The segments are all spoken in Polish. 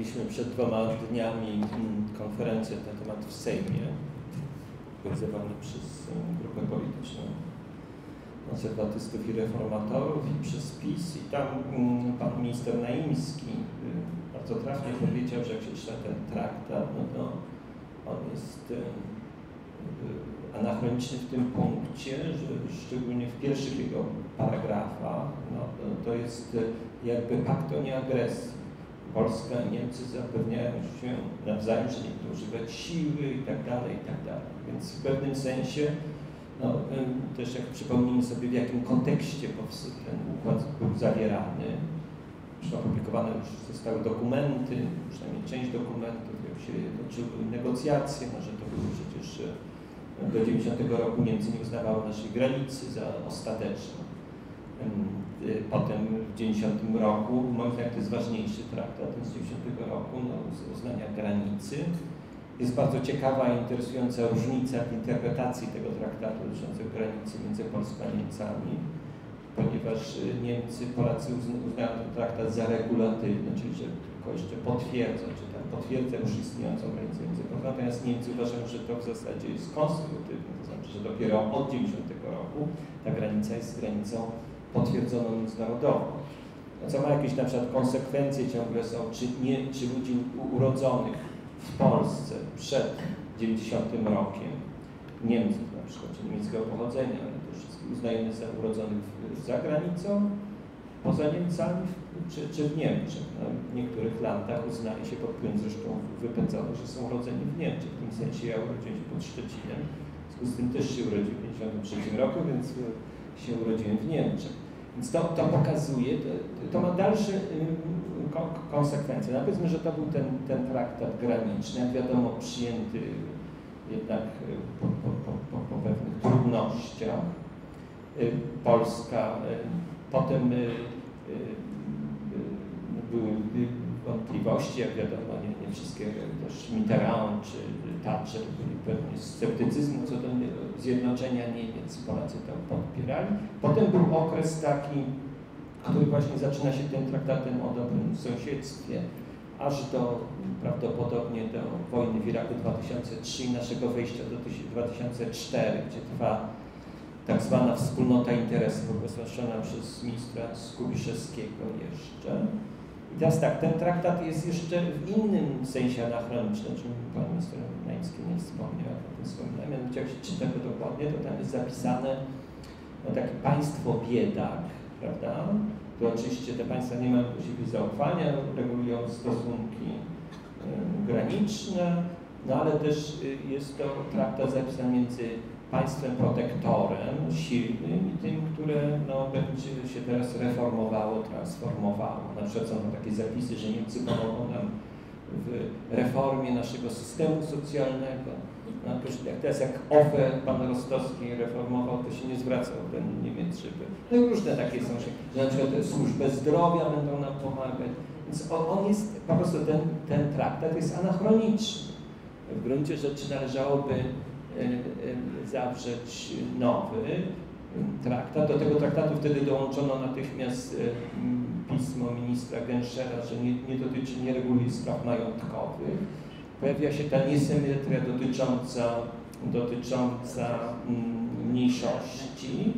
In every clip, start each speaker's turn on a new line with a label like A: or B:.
A: mieliśmy przed dwoma dniami mm, konferencję na temat w Sejmie, organizowaną przez grupę polityczną konserwatystów i reformatorów i przez PiS i tam mm, pan minister Naimski y, bardzo trafnie powiedział, że jak się czyta ten traktat, no to on jest y, y, anachroniczny w tym punkcie, że szczególnie w pierwszych jego paragrafach, no, to jest jakby pakt o nieagresji. Polska i Niemcy zapewniają się nawzajem, że nie używać siły i tak dalej, i tak dalej. Więc w pewnym sensie no, też jak przypomnijmy sobie, w jakim kontekście ten układ był zawierany, już opublikowane już zostały dokumenty, przynajmniej część dokumentów, jak się toczyły negocjacje, no, że to było przecież do 90 roku Niemcy nie uznawały naszej granicy za ostateczną. Y, potem w 90 roku, moim zdaniem to jest ważniejszy traktat, z 90 roku, no, uznania granicy, jest bardzo ciekawa i interesująca różnica w interpretacji tego traktatu dotyczącego granicy między Polską a Niemcami, ponieważ y, Niemcy, Polacy uznają ten traktat za regulatywny, czyli że tylko jeszcze potwierdza, czy tam potwierdza już istniejącą granicę między Polską, natomiast Niemcy uważają, że to w zasadzie jest konstytutywne, to znaczy, że dopiero od 90 roku ta granica jest granicą potwierdzoną międzynarodowo. No co ma jakieś na przykład konsekwencje ciągle są, czy, nie, czy ludzi urodzonych w Polsce przed 90 rokiem, Niemców na przykład, czy niemieckiego pochodzenia, ale to wszystkich uznajemy za urodzonych za granicą, poza Niemcami, czy, czy w Niemczech. No, w niektórych landach uznaje się, pod którym zresztą wypędzono, że są urodzeni w Niemczech. W tym sensie ja urodziłem się pod Szczecinem, w związku z tym też się urodziłem w 1953 roku, więc się urodziłem w Niemczech. Więc to, to pokazuje, to, to ma dalsze konsekwencje. No powiedzmy, że to był ten, ten traktat graniczny, jak wiadomo przyjęty jednak y, po, po, po, po pewnych trudnościach. Y, Polska, y, potem były wątpliwości, jak wiadomo, nie, nie wszystkie, też Mitterrand czy Thatcher byli pewnie sceptycyzmu co do zjednoczenia Niemiec, Polacy to popierali. Potem był okres taki który właśnie zaczyna się tym traktatem o dobrym sąsiedztwie, aż do prawdopodobnie do wojny w Iraku 2003 i naszego wejścia do 2004, gdzie trwa tak zwana wspólnota interesów ogłoszona przez ministra Skubiszewskiego jeszcze. I teraz tak, ten traktat jest jeszcze w innym sensie anachroniczny, o czym pan minister Nański nie wspomniał, o tym wspominałem. Mianowicie jak się czyta go dokładnie, to tam jest zapisane no, takie państwo biedak, prawda? To oczywiście te państwa nie mają do siebie zaufania, regulują stosunki graniczne, no ale też y, jest to traktat zapisany między państwem protektorem silnym i tym, które no, będzie się teraz reformowało, transformowało. Na przykład są takie zapisy, że Niemcy pomogą nam w reformie naszego systemu socjalnego, no, jak teraz jak OFE pan Rostowski reformował, to się nie zwracał ten Niemiec, żeby... No i różne takie są, że na przykład służbę zdrowia będą nam pomagać. Więc on, on jest, po prostu ten, ten traktat jest anachroniczny. W gruncie rzeczy należałoby zawrzeć nowy traktat. Do tego traktatu wtedy dołączono natychmiast e, pismo ministra Genschera, że nie, nie dotyczy, nie reguluje spraw majątkowych pojawia się ta niesymetria dotycząca, dotycząca mniejszości.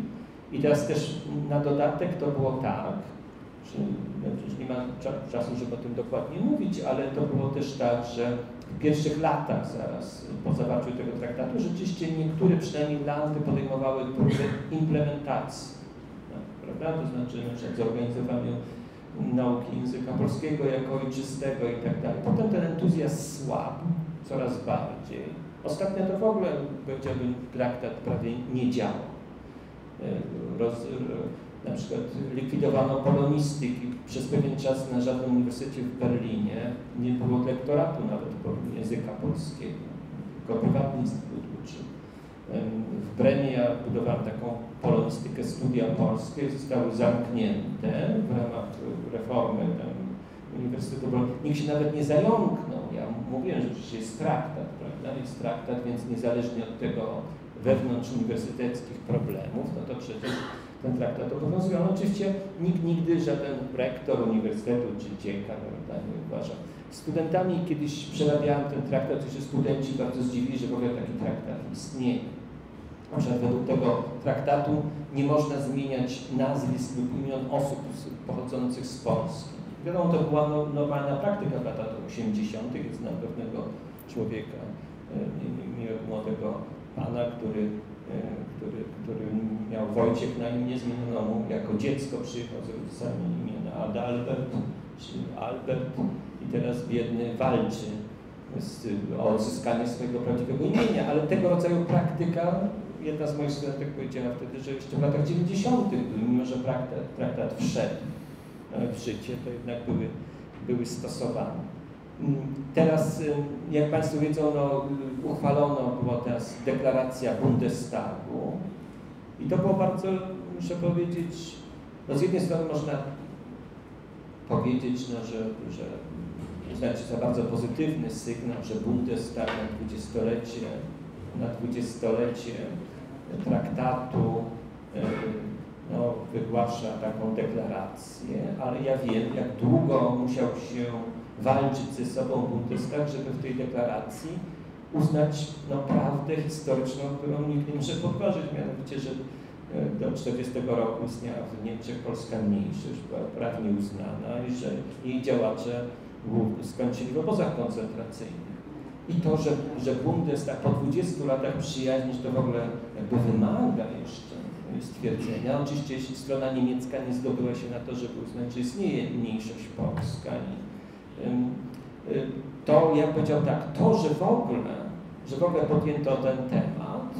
A: I teraz też na dodatek to było tak, że nie ma czasu, żeby o tym dokładnie mówić, ale to było też tak, że w pierwszych latach zaraz po zawarciu tego traktatu rzeczywiście niektóre przynajmniej landy podejmowały próbę implementacji, prawda? To znaczy na przykład zorganizowaniu nauki języka polskiego jako ojczystego i tak dalej. Potem ten entuzjazm słabł coraz bardziej. Ostatnio to w ogóle, powiedziałbym, traktat prawie nie działał. E, roz, na przykład likwidowano polonistyki. Przez pewien czas na żadnym uniwersytecie w Berlinie nie było lektoratu nawet języka polskiego. Tylko prywatny instytut uczył. W Bremie budowałem taką polonistykę studia polskie, zostały zamknięte w ramach reformy tam, Uniwersytetu Nikt się nawet nie zająknął. Ja mówiłem, że przecież jest traktat, prawda? Jest traktat, więc niezależnie od tego wewnątrz uniwersyteckich problemów, no to przecież ten traktat obowiązuje. Oczywiście nikt nigdy, żaden rektor uniwersytetu czy dziekan, prawda, nie uważał studentami kiedyś przerabiałem ten traktat i się studenci bardzo zdziwili, że w ogóle taki traktat istnieje. Że według tego traktatu nie można zmieniać nazwisk lub imion osób pochodzących z Polski. Wiadomo, to była no, normalna praktyka w latach 80. Znam pewnego człowieka, e, miłego młodego pana, który, e, który, który Wojciech na imię, zmieniono jako dziecko, przyjechał z rodzicami imienia Adalbert, czy Albert i teraz biedny walczy z, o odzyskanie swojego prawdziwego imienia, ale tego rodzaju praktyka jedna z moich studentek powiedziała wtedy, że jeszcze w latach 90., mimo że traktat, traktat wszedł e, w życie, to jednak były, były stosowane. Mm, teraz, y, jak Państwo wiedzą, no, uchwalono była teraz deklaracja Bundestagu i to było bardzo, muszę powiedzieć, no z jednej strony można powiedzieć, no, że, że uznać za bardzo pozytywny sygnał, że Bundestag na dwudziestolecie, na dwudziestolecie traktatu y, no, wygłasza taką deklarację, ale ja wiem, jak długo musiał się walczyć ze sobą Bundestag, żeby w tej deklaracji uznać no, prawdę historyczną, którą nikt nie może podważyć, mianowicie, że e, do 40 roku istniała w Niemczech polska mniejszość, była prawnie uznana i że jej działacze skończyli w obozach koncentracyjnych. I to, że, że Bundestag po 20 latach przyjaźni, to w ogóle jakby wymaga jeszcze stwierdzenia. Oczywiście jeśli strona niemiecka nie zdobyła się na to, żeby uznać, że istnieje mniejszość polska i to ja powiedział tak, to, że w ogóle, że w ogóle podjęto ten temat,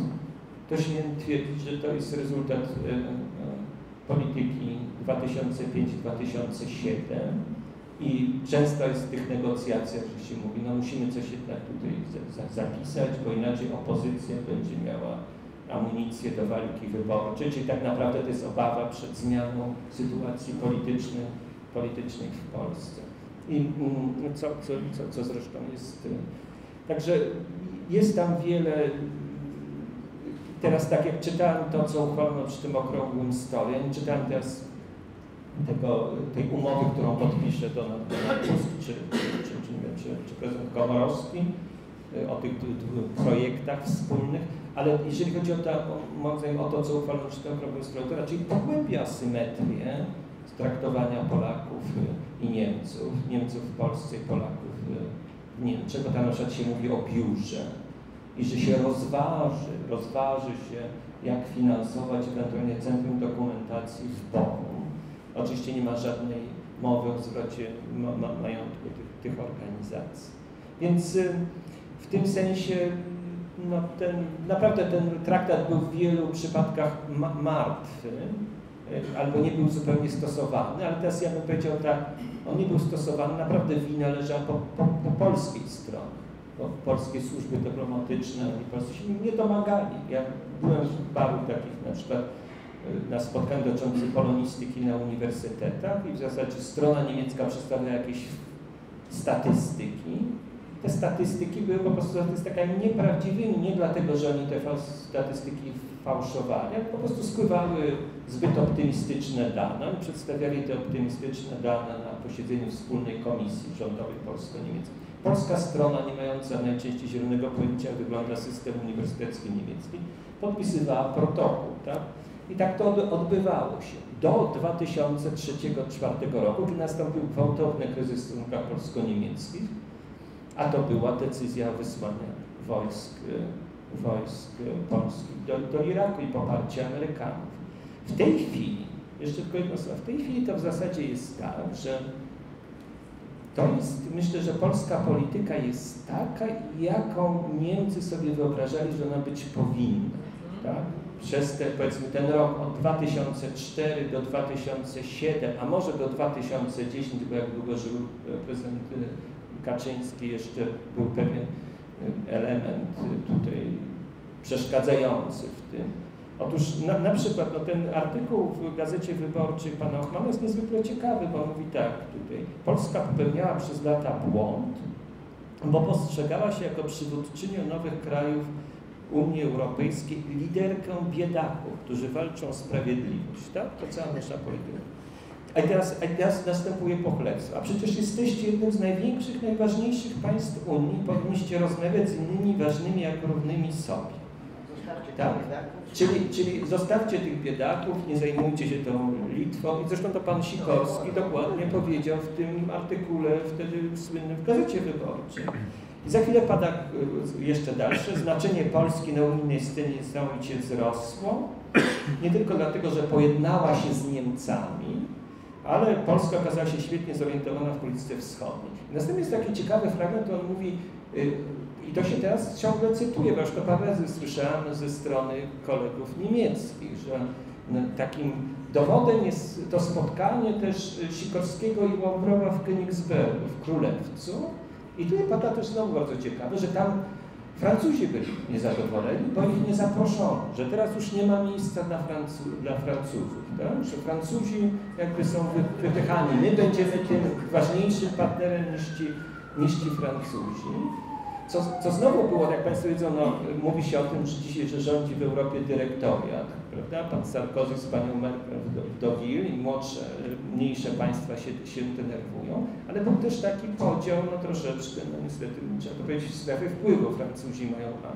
A: to śmiem twierdzić, że to jest rezultat polityki 2005-2007 i często jest w tych negocjacjach, że się mówi, no musimy coś jednak tutaj zapisać, bo inaczej opozycja będzie miała amunicję do walki wyborczej, czyli tak naprawdę to jest obawa przed zmianą sytuacji politycznej, politycznej w Polsce. I mm, co, co, co, co zresztą jest. Y, także jest tam wiele. Teraz tak jak czytałem to, co uchwalono przy tym okrągłym stole, ja nie czytałem teraz tego, tej umowy, którą podpisze Donald, Tusk, czy, czy, czy, czy, prezydent Komorowski, y, o tych projektach wspólnych, ale jeżeli chodzi o, o, to, co uchwalono przy tym okrągłym stole, to raczej pogłębia symetrię traktowania Polaków i Niemców, Niemców w Polsce i Polaków w Niemczech, bo tam na przykład się mówi o biurze i że się rozważy, rozważy się, jak finansować ewentualnie Centrum Dokumentacji w Bochum. Oczywiście nie ma żadnej mowy o zwrocie ma, ma, majątku tych, tych organizacji. Więc y, w tym sensie no, ten, naprawdę ten traktat był w wielu przypadkach ma martwy, albo nie był zupełnie stosowany, ale teraz ja bym powiedział tak, on nie był stosowany, naprawdę wina leżała po, po, po polskiej stronie, bo polskie służby dyplomatyczne i Polscy się nie domagali. Ja byłem w paru takich na przykład e, na spotkaniu dotyczących polonistyki na uniwersytetach i w zasadzie strona niemiecka przedstawia jakieś statystyki. Te statystyki były po prostu statystykami nieprawdziwymi, nie dlatego, że oni te statystyki fałszowali, ale po prostu spływały zbyt optymistyczne dane. Przedstawiali te optymistyczne dane na posiedzeniu wspólnej komisji rządowej polsko-niemieckiej. Polska strona, nie mająca najczęściej zielonego pojęcia, jak wygląda system uniwersytecki niemiecki, podpisywała protokół. Tak? I tak to odbywało się do 2003-2004 roku, kiedy nastąpił gwałtowny kryzys w stosunkach polsko-niemieckich, a to była decyzja wysłania wojsk wojsk polskich do, do Iraku i poparcie Amerykanów. W tej chwili, jeszcze tylko jedno słowo, w tej chwili to w zasadzie jest tak, że to jest, myślę, że polska polityka jest taka, jaką Niemcy sobie wyobrażali, że ona być powinna. Tak? Przez te, powiedzmy ten rok od 2004 do 2007, a może do 2010, bo jak długo żył prezydent Kaczyński, jeszcze był pewien element tutaj przeszkadzający w tym. Otóż na, na przykład no, ten artykuł w Gazecie Wyborczej pana Ochmana jest niezwykle ciekawy, bo mówi tak tutaj, Polska popełniała przez lata błąd, bo postrzegała się jako przywódczynią nowych krajów Unii Europejskiej liderkę biedaków, którzy walczą o sprawiedliwość. Tak? To cała nasza polityka. A teraz, a teraz następuje pochlebstwo. A przecież jesteście jednym z największych, najważniejszych państw Unii. Powinniście rozmawiać z innymi ważnymi jak równymi sobie.
B: Zostawcie
A: Tak.
B: tych biedaków.
A: Czyli, czyli zostawcie tych biedaków, nie zajmujcie się tą Litwą. I zresztą to pan Sikorski dokładnie powiedział w tym artykule wtedy słynnym w Gazecie Wyborczej. I za chwilę pada y, jeszcze dalsze. Znaczenie Polski na unijnej scenie niesamowicie wzrosło. Nie tylko dlatego, że pojednała się z Niemcami, ale Polska okazała się świetnie zorientowana w polityce wschodniej. Następnie jest taki ciekawy fragment, on mówi, y, i to się teraz ciągle cytuje, bo już to parę razy słyszałem ze strony kolegów niemieckich, że no, takim dowodem jest to spotkanie też Sikorskiego i Ławrowa w Königsbergu, w Królewcu. I tutaj pada też znowu bardzo ciekawe, że tam Francuzi byli niezadowoleni, bo ich nie zaproszono, że teraz już nie ma miejsca dla, Francu dla Francuzów, tak? że Francuzi jakby są wy wypychani. My będziemy tym ważniejszym partnerem niż ci, niż ci Francuzi. Co, co znowu było, jak Państwo wiedzą, no, mówi się o tym, że dzisiaj, że rządzi w Europie dyrektoriat, prawda? Pan Sarkozy z panią Merkel w Deauville i młodsze, mniejsze państwa się, się denerwują, ale był też taki podział, no troszeczkę, no niestety trzeba to powiedzieć, strefy wpływu. Francuzi mają na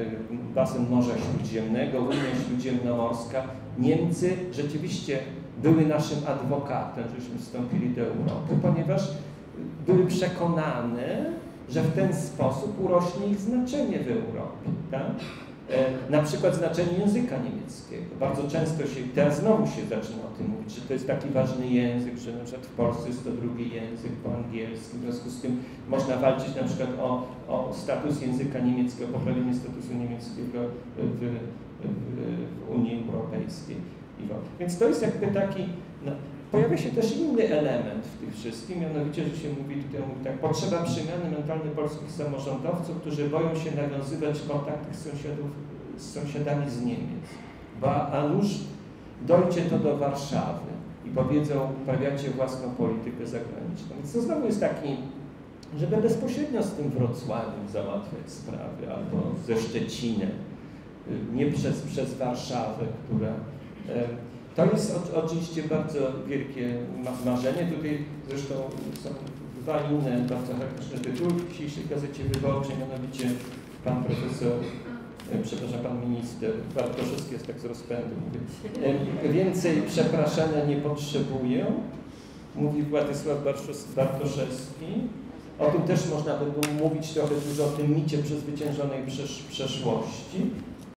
A: y, basen Morza Śródziemnego, Unia Śródziemnomorska. Niemcy rzeczywiście były naszym adwokatem, żeśmy wstąpili do Europy, ponieważ były przekonane, że w ten sposób urośnie ich znaczenie w Europie. Tak? E, na przykład znaczenie języka niemieckiego. Bardzo często się, teraz znowu się zaczyna o tym mówić, że to jest taki ważny język, że na przykład w Polsce jest to drugi język po angielsku, w związku z tym można walczyć na przykład o, o status języka niemieckiego, poprawienie statusu niemieckiego w, w, w Unii Europejskiej. Więc to jest jakby taki, no, Pojawia się też inny element w tym wszystkim, mianowicie, że się mówi tutaj mówi tak, potrzeba przemiany mentalnej polskich samorządowców, którzy boją się nawiązywać kontakty z, sąsiadów, z sąsiadami z Niemiec. Bo a nuż dojdzie to do Warszawy i powiedzą, uprawiacie własną politykę zagraniczną. Więc to znowu jest taki, żeby bezpośrednio z tym Wrocławiem załatwiać sprawy, albo ze Szczecinem, nie przez, przez Warszawę, która to jest oczywiście bardzo wielkie marzenie. Tutaj zresztą są dwa inne bardzo charakterystyczne tytuły w dzisiejszej Gazecie Wyborczej, mianowicie pan profesor, przepraszam, pan minister Bartoszewski jest tak z rozpędu, mówi, więcej przepraszania nie potrzebuję, mówi Władysław Bartoszewski. O tym też można by było mówić trochę dużo o tym micie przezwyciężonej przeszłości.